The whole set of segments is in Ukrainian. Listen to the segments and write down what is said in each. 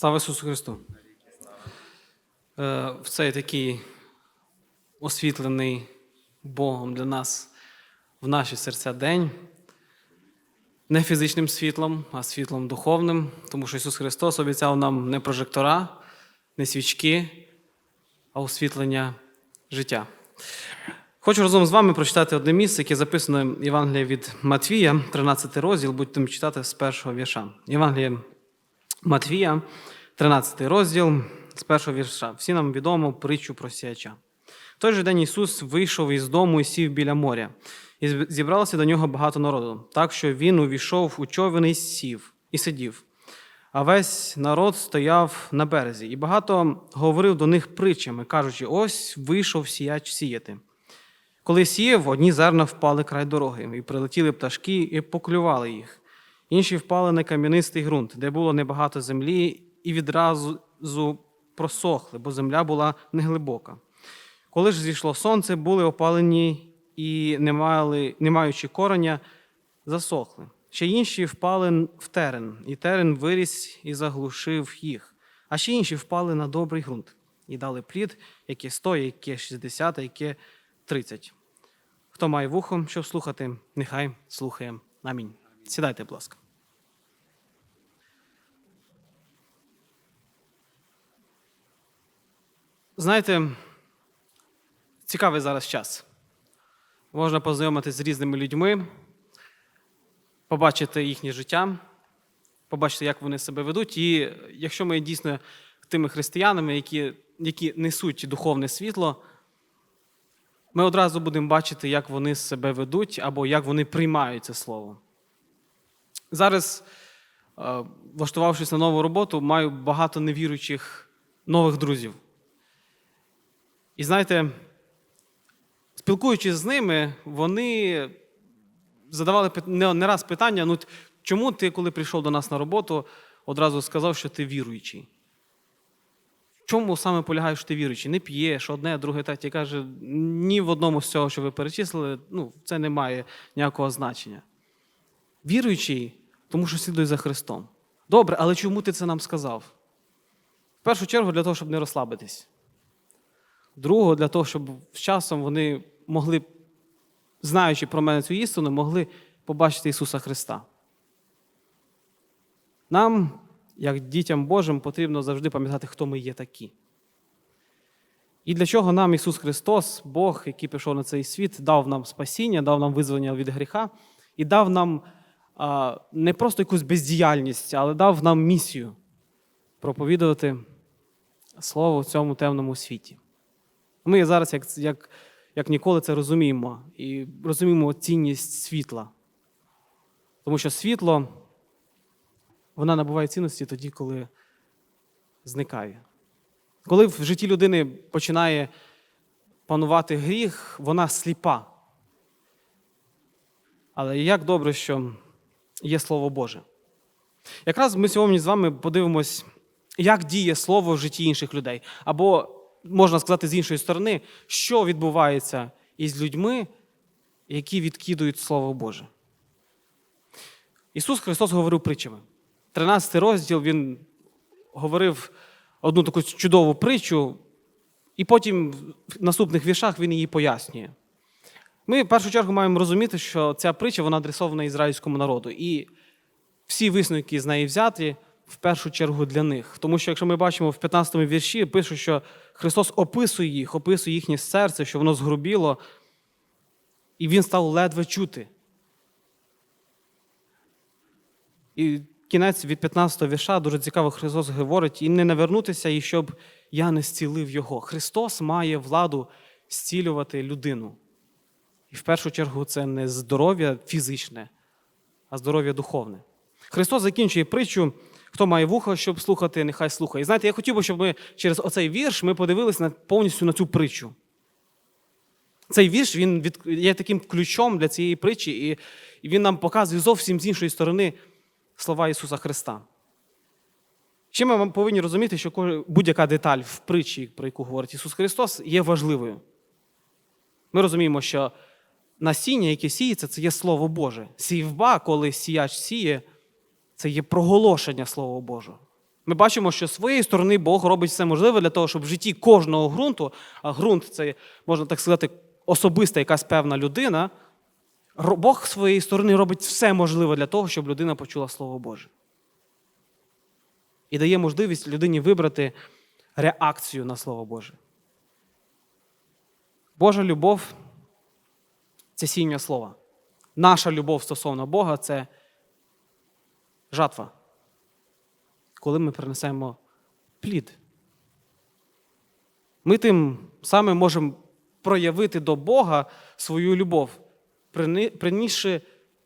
Слава Ісусу Христу! Е, В цей такий освітлений Богом для нас в наші серця день. Не фізичним світлом, а світлом духовним, тому що Ісус Христос обіцяв нам не прожектора, не свічки, а освітлення життя. Хочу разом з вами прочитати одне місце, яке записано в Євангелії від Матвія, 13 розділ, будемо читати з першого вірша. Євангеліє Матвія, 13 розділ, з першого вірша. Всі нам відомо притчу про сіяча. В той же день Ісус вийшов із дому і сів біля моря, і зібралося до нього багато народу, так що він увійшов у човен і сів, і сидів. А весь народ стояв на березі, і багато говорив до них притчами, кажучи: ось вийшов сіяч сіяти. Коли сіяв, одні зерна впали край дороги, і прилетіли пташки і поклювали їх. Інші впали на кам'янистий ґрунт, де було небагато землі, і відразу просохли, бо земля була неглибока. Коли ж зійшло сонце, були опалені і, не, мали, не маючи кореня, засохли. Ще інші впали в терен, і терен виріс і заглушив їх. А ще інші впали на добрий ґрунт і дали плід, яке 100, яке 60, яке 30. Хто має вухо, щоб слухати, нехай слухає. Амінь. Сідайте, будь ласка. Знаєте, цікавий зараз час. Можна познайомитися з різними людьми, побачити їхнє життя, побачити, як вони себе ведуть. І якщо ми дійсно тими християнами, які, які несуть духовне світло, ми одразу будемо бачити, як вони себе ведуть або як вони приймають це слово. Зараз, е, влаштувавшись на нову роботу, маю багато невіруючих нових друзів. І знаєте, спілкуючись з ними, вони задавали не раз питання: ну, чому ти, коли прийшов до нас на роботу, одразу сказав, що ти віруючий? Чому саме полягає, що ти віруючий? Не п'єш, одне, друге, третє. Каже, ні в одному з цього, що ви перечислили, ну, це не має ніякого значення. Віруючий, тому що слідує за Христом. Добре, але чому ти це нам сказав? В першу чергу, для того, щоб не розслабитись. Другого, для того, щоб з часом вони могли, знаючи про мене цю істину, могли побачити Ісуса Христа. Нам, як дітям Божим, потрібно завжди пам'ятати, хто ми є такі. І для чого нам Ісус Христос, Бог, який прийшов на цей світ, дав нам спасіння, дав нам визволення від гріха і дав нам а, не просто якусь бездіяльність, але дав нам місію проповідувати Слово в цьому темному світі. Ми зараз, як, як, як ніколи, це розуміємо і розуміємо цінність світла. Тому що світло вона набуває цінності тоді, коли зникає. Коли в житті людини починає панувати гріх, вона сліпа. Але як добре, що є Слово Боже. Якраз ми сьогодні з вами подивимось, як діє слово в житті інших людей. Або, можна сказати, з іншої сторони, що відбувається із людьми, які відкидують Слово Боже. Ісус Христос говорив притчами. 13 розділ Він говорив одну таку чудову притчу, і потім в наступних віршах Він її пояснює. Ми в першу чергу маємо розуміти, що ця притча вона адресована ізраїльському народу. І всі висновки з неї взяті в першу чергу для них. Тому що, якщо ми бачимо в 15 му вірші, пише, що Христос описує їх, описує їхнє серце, що воно згрубіло, і Він став ледве чути. І кінець від 15 го вірша дуже цікаво, Христос говорить, і не навернутися, і щоб я не зцілив Його. Христос має владу зцілювати людину. І в першу чергу це не здоров'я фізичне, а здоров'я духовне. Христос закінчує притчу, хто має вухо, щоб слухати, нехай слухає. І знаєте, я хотів би, щоб ми через оцей вірш ми подивилися повністю на цю притчу. Цей вірш він є таким ключом для цієї притчі, і, він нам показує зовсім з іншої сторони слова Ісуса Христа. Ще ми повинні розуміти, що будь-яка деталь в притчі, про яку говорить Ісус Христос, є важливою. Ми розуміємо, що насіння, яке сіється, це є Слово Боже. Сівба, коли сіяч сіє, це є проголошення Слова Божого. Ми бачимо, що з своєї сторони Бог робить все можливе для того, щоб в житті кожного ґрунту, а ґрунт це, можна так сказати, особиста якась певна людина. Бог з своєї сторони робить все можливе для того, щоб людина почула Слово Боже. І дає можливість людині вибрати реакцію на Слово Боже. Божа любов це сіння слова. Наша любов стосовно Бога це жатва. Коли ми принесемо плід. Ми тим самим можемо проявити до Бога свою любов, принісши,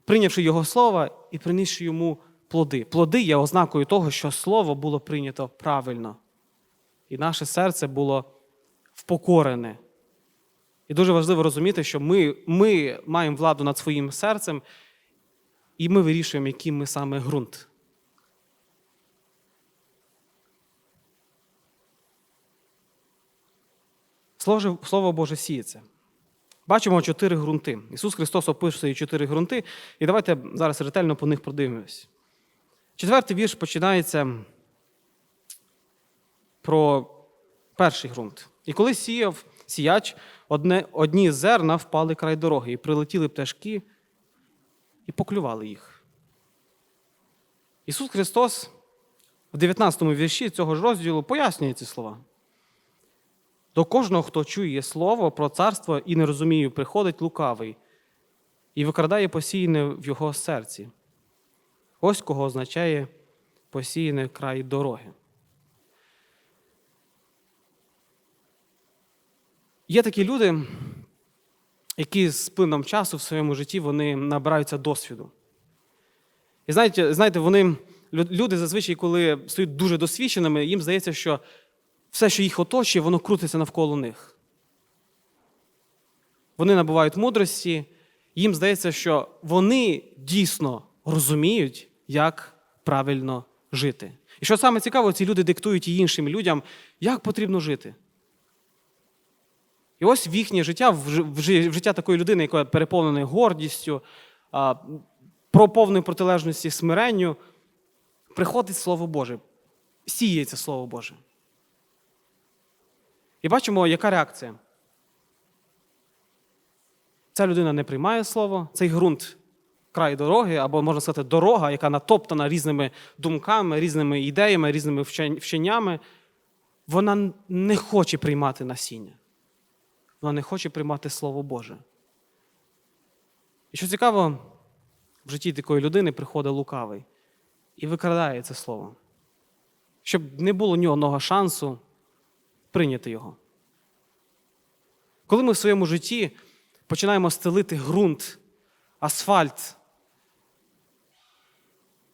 прийнявши Його слово і принісши йому плоди. Плоди є ознакою того, що слово було прийнято правильно. І наше серце було впокорене. І дуже важливо розуміти, що ми, ми маємо владу над своїм серцем, і ми вирішуємо, який ми саме ґрунт. Слово, Боже сіється. Бачимо чотири ґрунти. Ісус Христос описує чотири ґрунти, і давайте зараз ретельно по них продивимось. Четвертий вірш починається про перший ґрунт. І коли сіяв сіяч, одне, одні зерна впали край дороги, і прилетіли пташки і поклювали їх. Ісус Христос в 19 вірші цього ж розділу пояснює ці слова. До кожного, хто чує слово про царство і не розуміє, приходить лукавий і викрадає посіяне в його серці. Ось кого означає посіяне край дороги. Є такі люди, які з плином часу в своєму житті вони набираються досвіду. І знаєте, знаєте, вони, люди зазвичай, коли стають дуже досвідченими, їм здається, що все, що їх оточує, воно крутиться навколо них. Вони набувають мудрості, їм здається, що вони дійсно розуміють, як правильно жити. І що саме цікаво, ці люди диктують і іншим людям, як потрібно жити. І ось в їхнє життя, в жи- в жи- в життя такої людини, яка переповнена гордістю, про повної протилежності смиренню, приходить Слово Боже, сіється Слово Боже. І бачимо, яка реакція. Ця людина не приймає слово, цей ґрунт край дороги, або можна сказати, дорога, яка натоптана різними думками, різними ідеями, різними вченнями, вона не хоче приймати насіння. Вона не хоче приймати Слово Боже. І що цікаво, в житті такої людини приходить лукавий і викрадає це слово, щоб не було ні одного шансу прийняти його. Коли ми в своєму житті починаємо стелити ґрунт, асфальт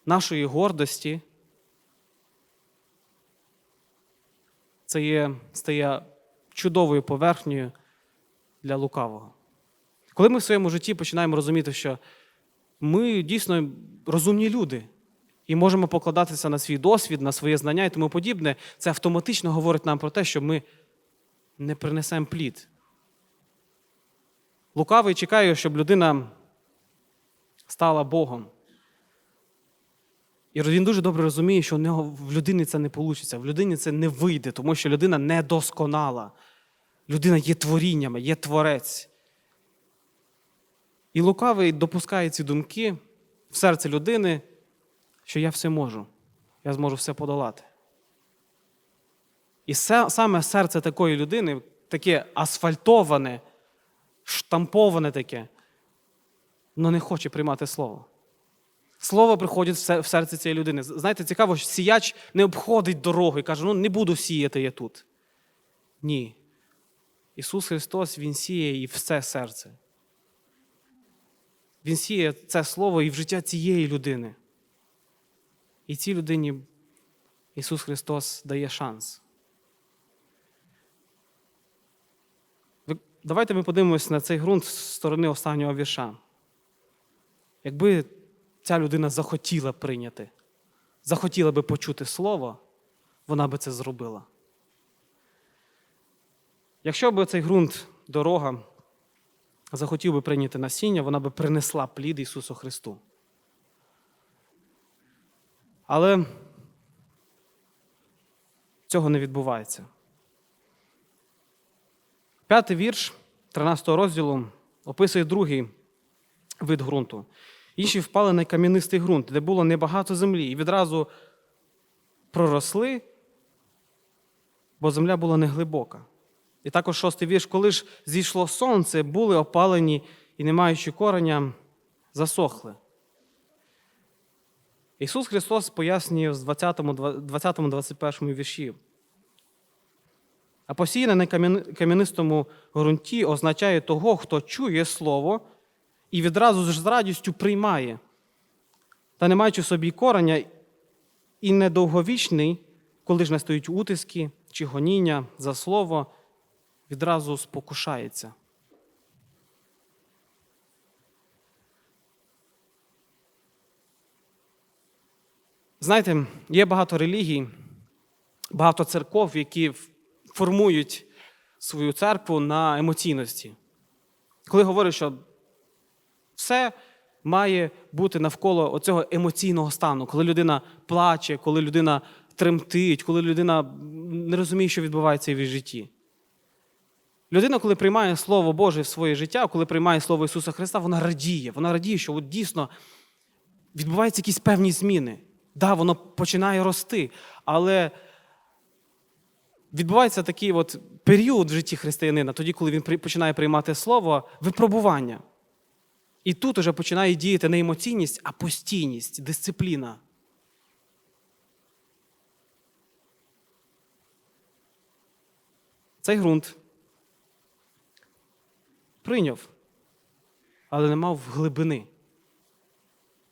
нашої гордості, це є, стає чудовою поверхнею для лукавого. Коли ми в своєму житті починаємо розуміти, що ми дійсно розумні люди і можемо покладатися на свій досвід, на своє знання і тому подібне, це автоматично говорить нам про те, що ми не принесемо плід. Лукавий чекає, щоб людина стала Богом. І він дуже добре розуміє, що в нього в людини це не вийде, в людині це не вийде, тому що людина недосконала. Людина є творінням, є творець. І лукавий допускає ці думки в серце людини, що я все можу, я зможу все подолати. І саме серце такої людини, таке асфальтоване, штамповане таке, воно не хоче приймати слово. Слово приходить в серце цієї людини. Знаєте, цікаво, що сіяч не обходить дорогу і каже, ну не буду сіяти я тут. Ні. Ісус Христос, Він сіє і в це серце. Він сіє це слово і в життя цієї людини. І цій людині Ісус Христос дає шанс. Давайте ми подивимося на цей ґрунт з сторони останнього вірша. Якби ця людина захотіла прийняти, захотіла би почути слово, вона би це зробила. Якщо б цей ґрунт, дорога, захотів би прийняти насіння, вона би принесла плід Ісусу Христу. Але цього не відбувається. П'ятий вірш 13 розділу описує другий вид ґрунту. Інші впали на кам'янистий ґрунт, де було небагато землі, і відразу проросли, бо земля була неглибока. І також шостий вірш, коли ж зійшло сонце, були опалені і, не маючи кореня, засохли. Ісус Христос пояснює в 20-21 вірші. А посіяне на кам'янистому ґрунті означає того, хто чує Слово і відразу ж з радістю приймає, та не маючи в собі кореня, і недовговічний, коли ж настають утиски чи гоніння за слово, відразу спокушається. Знаєте, є багато релігій, багато церков, які формують свою церкву на емоційності. Коли говорять, що все має бути навколо оцього емоційного стану, коли людина плаче, коли людина тремтить, коли людина не розуміє, що відбувається в її житті. Людина, коли приймає Слово Боже в своє життя, коли приймає Слово Ісуса Христа, вона радіє. Вона радіє, що от дійсно відбуваються якісь певні зміни. Так, да, воно починає рости, але відбувається такий от період в житті християнина, тоді, коли він починає приймати слово, випробування. І тут уже починає діяти не емоційність, а постійність, дисципліна. Цей ґрунт прийняв, але не мав глибини.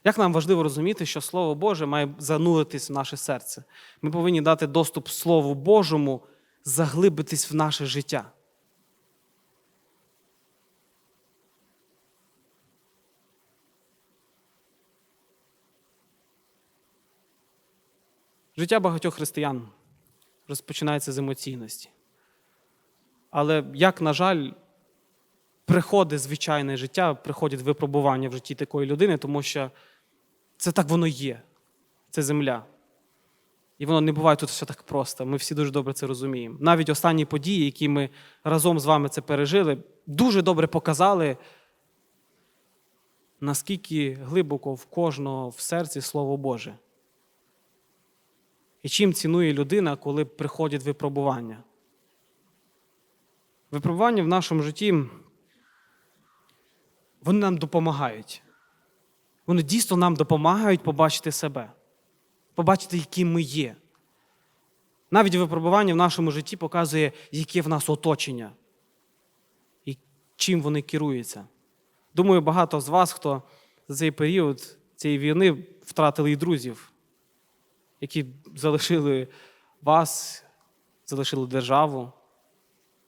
Як нам важливо розуміти, що Слово Боже має зануритись в наше серце. Ми повинні дати доступ Слову Божому, заглибитись в наше життя. Життя багатьох християн розпочинається з емоційності. Але, як, на жаль, приходить звичайне життя, приходять випробування в житті такої людини, тому що це так воно є. Це земля. І воно не буває тут все так просто. Ми всі дуже добре це розуміємо. Навіть останні події, які ми разом з вами це пережили, дуже добре показали, наскільки глибоко в кожного в серці Слово Боже. І чим цінує людина, коли приходять випробування. Випробування в нашому житті вони нам допомагають. Вони дійсно нам допомагають побачити себе, побачити, які ми є. Навіть випробування в нашому житті показує, яке в нас оточення і чим вони керуються. Думаю, багато з вас, хто за цей період цієї війни втратили і друзів, які залишили вас, залишили державу.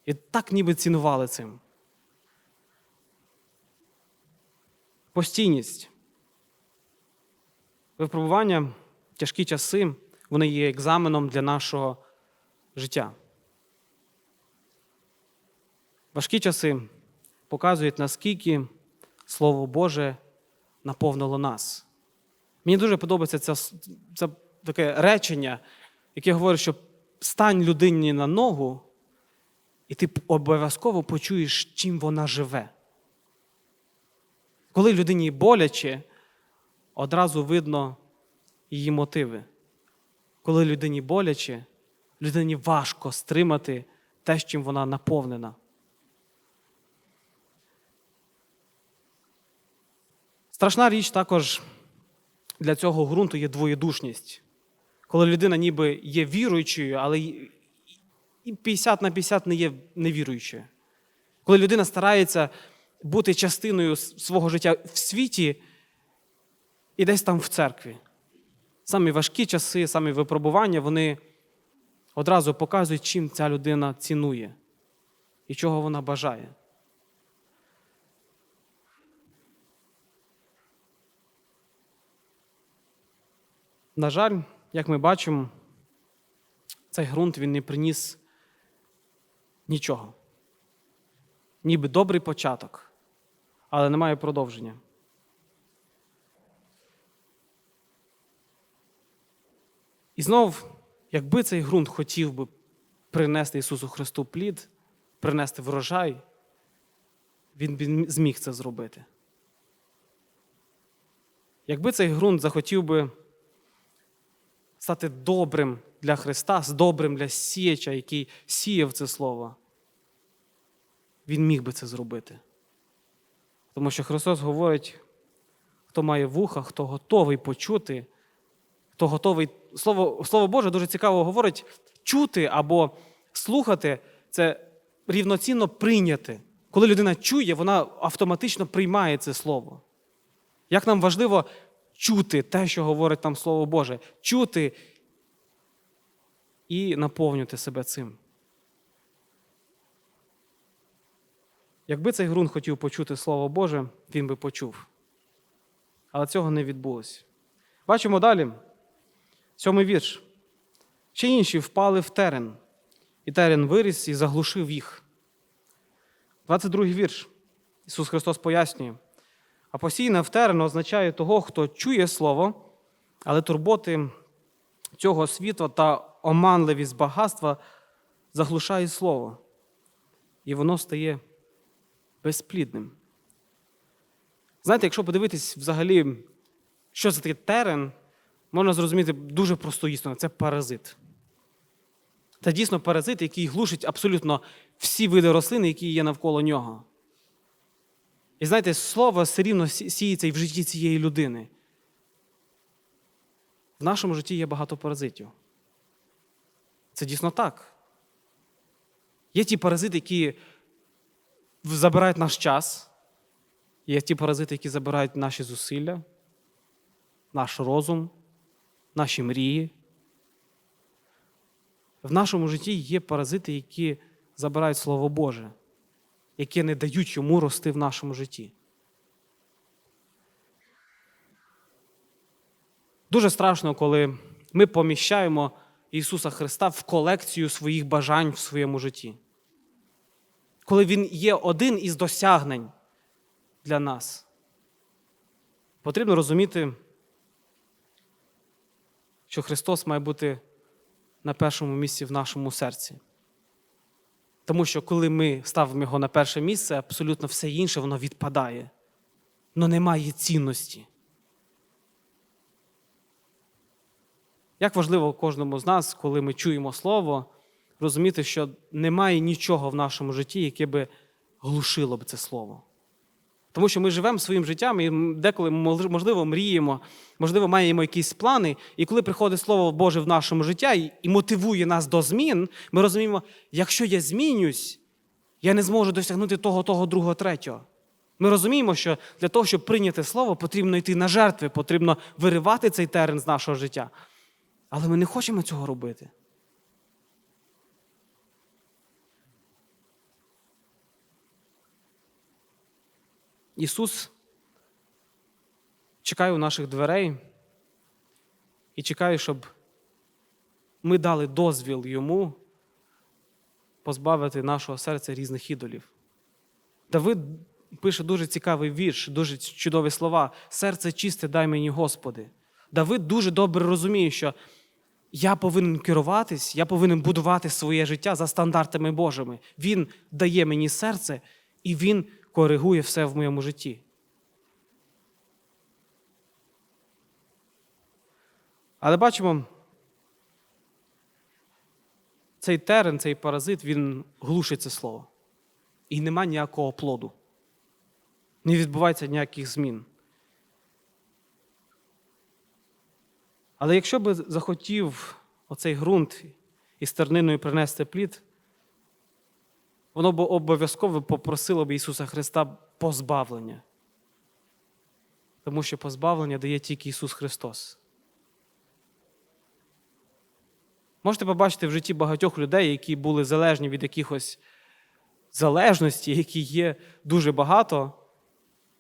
І так ніби цінували цим. Постійність. Випробування, тяжкі часи, вони є екзаменом для нашого життя. Важкі часи показують, наскільки Слово Боже наповнило нас. Мені дуже подобається це, це таке речення, яке говорить, що стань людині на ногу, і ти обов'язково почуєш, чим вона живе. Коли людині боляче, одразу видно її мотиви. Коли людині боляче, людині важко стримати те, з чим вона наповнена. Страшна річ також для цього ґрунту є двоєдушність. Коли людина ніби є віруючою, але і 50 на 50 не є невіруючою. Коли людина старається бути частиною свого життя в світі і десь там в церкві. Самі важкі часи, самі випробування, вони одразу показують, чим ця людина цінує і чого вона бажає. На жаль, як ми бачимо, цей ґрунт він не приніс нічого. Ніби добрий початок, але немає продовження. І знов Якби цей ґрунт хотів би принести Ісусу Христу плід, принести врожай, Він б зміг це зробити. Якби цей ґрунт захотів би стати добрим для Христа, добрим для сіяча, який сіяв це слово, Він міг би це зробити. Тому що Христос говорить, хто має вуха, хто готовий почути, хто готовий. Слово, Слово Боже дуже цікаво говорить, чути або слухати це рівноцінно прийняти. Коли людина чує, вона автоматично приймає це слово. Як нам важливо чути те, що говорить нам Слово Боже, чути і наповнювати себе цим. Якби цей ґрунт хотів почути Слово Боже, він би почув. Але цього не відбулося. Бачимо далі. Сьомий вірш. Ще інші впали в терен, і терен виріс і заглушив їх. 22 вірш. Ісус Христос пояснює. А посійне в терен означає того, хто чує Слово, але турботи цього світу та оманливість багатства заглушає Слово. І воно стає безплідним. Знаєте, якщо подивитись взагалі, що це таке терен, можна зрозуміти дуже просту істину це паразит. Це дійсно паразит, який глушить абсолютно всі види рослин, які є навколо нього. І знаєте, слово все рівно сіється і в житті цієї людини. В нашому житті є багато паразитів. Це дійсно так. Є ті паразити, які забирають наш час, є ті паразити, які забирають наші зусилля, наш розум, наші мрії. В нашому житті є паразити, які забирають Слово Боже, які не дають йому рости в нашому житті. Дуже страшно, коли ми поміщаємо Ісуса Христа в колекцію своїх бажань в своєму житті. Коли Він є один із досягнень для нас. Потрібно розуміти, що Христос має бути на першому місці в нашому серці. Тому що коли ми ставимо його на перше місце, абсолютно все інше воно відпадає, але немає цінності. Як важливо кожному з нас, коли ми чуємо Слово, розуміти, що немає нічого в нашому житті, яке би глушило б це слово. Тому що ми живемо своїм життям і деколи, можливо, мріємо, можливо, маємо якісь плани, і коли приходить Слово Боже в нашому житті і мотивує нас до змін, ми розуміємо, якщо я змінюсь, я не зможу досягнути того, того, другого, третього. Ми розуміємо, що для того, щоб прийняти слово, потрібно йти на жертви, потрібно виривати цей терен з нашого життя. Але ми не хочемо цього робити. Ісус чекає у наших дверей і чекає, щоб ми дали дозвіл Йому позбавити нашого серця різних ідолів. Давид пише дуже цікавий вірш, дуже чудові слова. Серце чисте, дай мені, Господи. Давид дуже добре розуміє, що я повинен керуватись, я повинен будувати своє життя за стандартами Божими. Він дає мені серце, і Він коригує все в моєму житті. Але бачимо, цей терен, цей паразит, він глушить це слово. І нема ніякого плоду. Не відбувається ніяких змін. Але якщо би захотів оцей ґрунт із терниною принести плід, воно б обов'язково попросило б Ісуса Христа позбавлення. Тому що позбавлення дає тільки Ісус Христос. Можете побачити в житті багатьох людей, які були залежні від якихось залежності, які є дуже багато.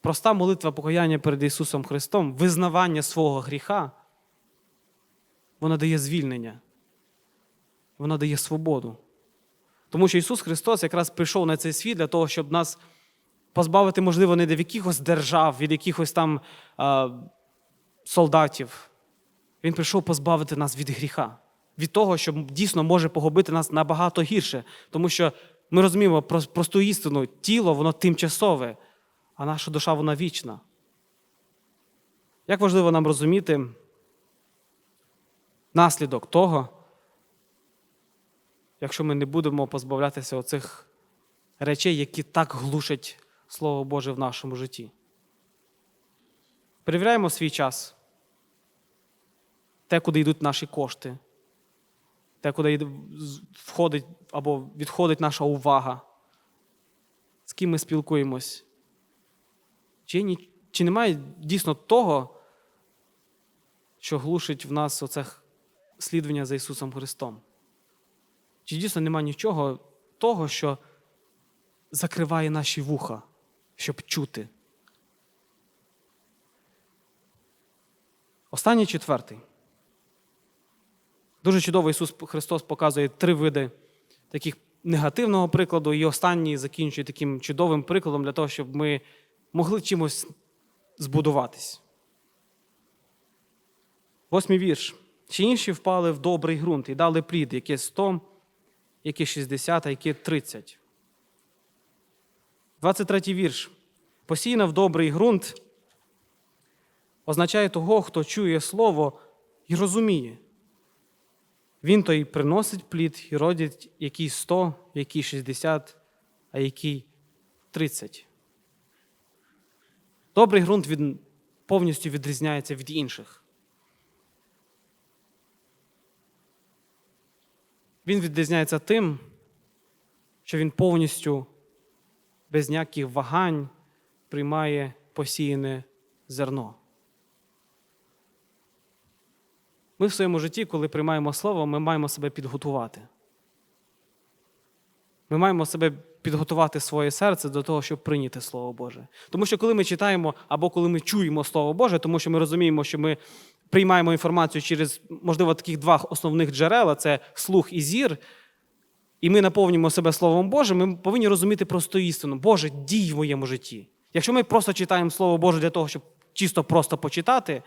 Проста молитва покаяння перед Ісусом Христом, визнавання свого гріха, вона дає звільнення, вона дає свободу. Тому що Ісус Христос якраз прийшов на цей світ для того, щоб нас позбавити, можливо, не від якихось держав, від якихось там а, солдатів. Він прийшов позбавити нас від гріха, від того, що дійсно може погубити нас набагато гірше. Тому що ми розуміємо про- просту істину, тіло воно тимчасове, а наша душа вона вічна. Як важливо нам розуміти наслідок того, якщо ми не будемо позбавлятися оцих речей, які так глушать Слово Боже в нашому житті. Перевіряємо свій час, те, куди йдуть наші кошти, те, куди входить або відходить наша увага, з ким ми спілкуємось. Чи, чи немає дійсно того, що глушить в нас оце слідування за Ісусом Христом? Чи дійсно немає нічого того, що закриває наші вуха, щоб чути? Останній четвертий. Дуже чудово Ісус Христос показує три види таких негативного прикладу, і останній закінчує таким чудовим прикладом для того, щоб ми могли чимось збудуватись. Восьмий вірш. Ще інші впали в добрий ґрунт і дали плід, яке 100, яке 60, а яке 30. 23 вірш. Посіяна в добрий ґрунт означає того, хто чує слово і розуміє. Він то й приносить плід і родить який 100, який 60, а який 30. Добрий ґрунт він повністю відрізняється від інших. Він відрізняється тим, що він повністю без ніяких вагань приймає посіяне зерно. Ми в своєму житті, коли приймаємо слово, ми маємо себе підготувати. Ми маємо себе підготувати своє серце до того, щоб прийняти Слово Боже. Тому що коли ми читаємо або коли ми чуємо Слово Боже, тому що ми розуміємо, що ми приймаємо інформацію через, можливо, таких два основних джерела це слух і зір, і ми наповнюємо себе Словом Божим, ми повинні розуміти просту істину. Боже, дій в моєму житті. Якщо ми просто читаємо Слово Боже для того, щоб чисто просто почитати,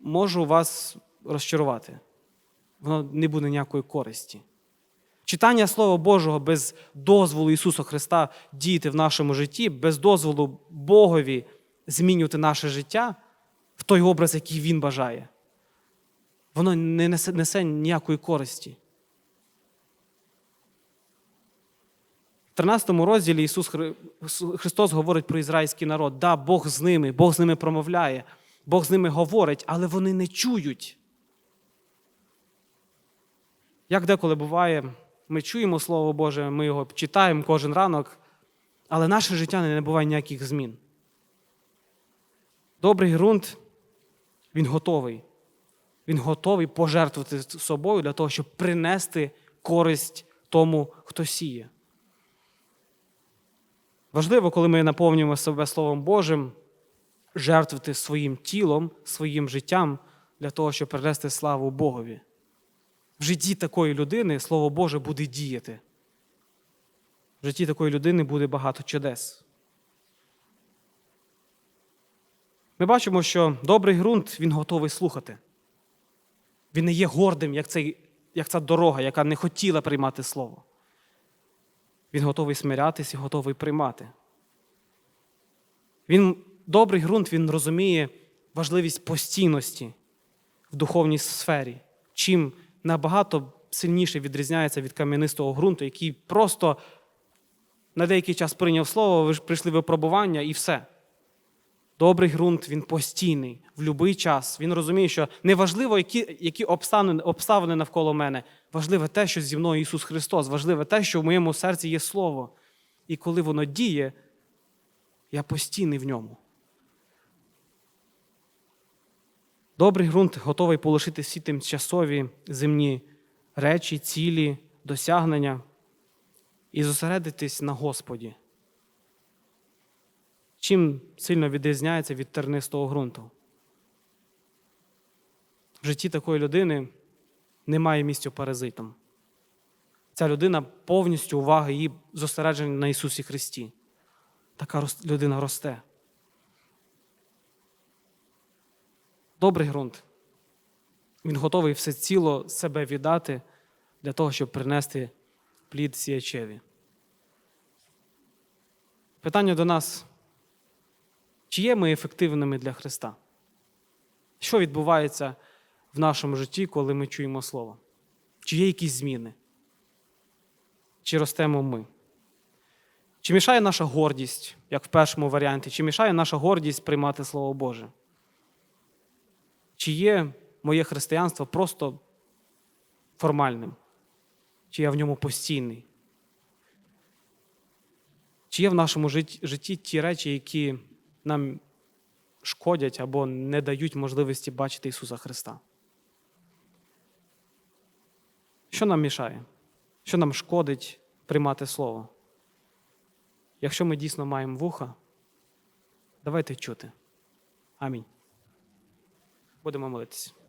можу вас розчарувати. Воно не буде ніякої користі. Читання Слова Божого без дозволу Ісуса Христа діяти в нашому житті, без дозволу Богові змінювати наше життя в той образ, який Він бажає, воно не несе, несе ніякої користі. В 13 розділі Ісус Хри- Христос говорить про ізраїльський народ. Да, Бог з ними, Бог з ними промовляє, Бог з ними говорить, але вони не чують. Як деколи буває, ми чуємо Слово Боже, ми його читаємо кожен ранок, але наше життя не набуває ніяких змін. Добрий ґрунт, він готовий. Він готовий пожертвувати собою для того, щоб принести користь тому, хто сіє. Важливо, коли ми наповнюємо себе Словом Божим, жертвувати своїм тілом, своїм життям для того, щоб принести славу Богові. В житті такої людини Слово Боже буде діяти. В житті такої людини буде багато чудес. Ми бачимо, що добрий ґрунт він готовий слухати. Він не є гордим, як, цей, як ця дорога, яка не хотіла приймати слово. Він готовий смирятись і готовий приймати. Він, добрий ґрунт він розуміє важливість постійності в духовній сфері, чим набагато сильніше відрізняється від кам'янистого ґрунту, який просто на деякий час прийняв слово, ви прийшли випробування і все. Добрий ґрунт, він постійний в будь-який час. Він розуміє, що неважливо, які, які обставини, обставини навколо мене. Важливе те, що зі мною Ісус Христос, важливе те, що в моєму серці є Слово. І коли воно діє, я постійний в ньому. Добрий ґрунт готовий полишити всі тимчасові земні речі, цілі, досягнення і зосередитись на Господі. Чим сильно відрізняється від тернистого ґрунту? В житті такої людини немає місця паразитам. Ця людина повністю увага її зосереджена на Ісусі Христі. Така людина росте. Добрий ґрунт. Він готовий все ціло себе віддати для того, щоб принести плід сіячеві. Питання до нас: чи є ми ефективними для Христа? Що відбувається в нашому житті, коли ми чуємо Слово? Чи є якісь зміни? Чи ростемо ми? Чи мішає наша гордість, як в першому варіанті, чи мішає наша гордість приймати Слово Боже? Чи є моє християнство просто формальним? Чи я в ньому постійний? Чи є в нашому житті ті речі, які нам шкодять або не дають можливості бачити Ісуса Христа? Що нам мішає? Що нам шкодить приймати Слово? Якщо ми дійсно маємо вуха, давайте чути. Амінь. Будемо молитися.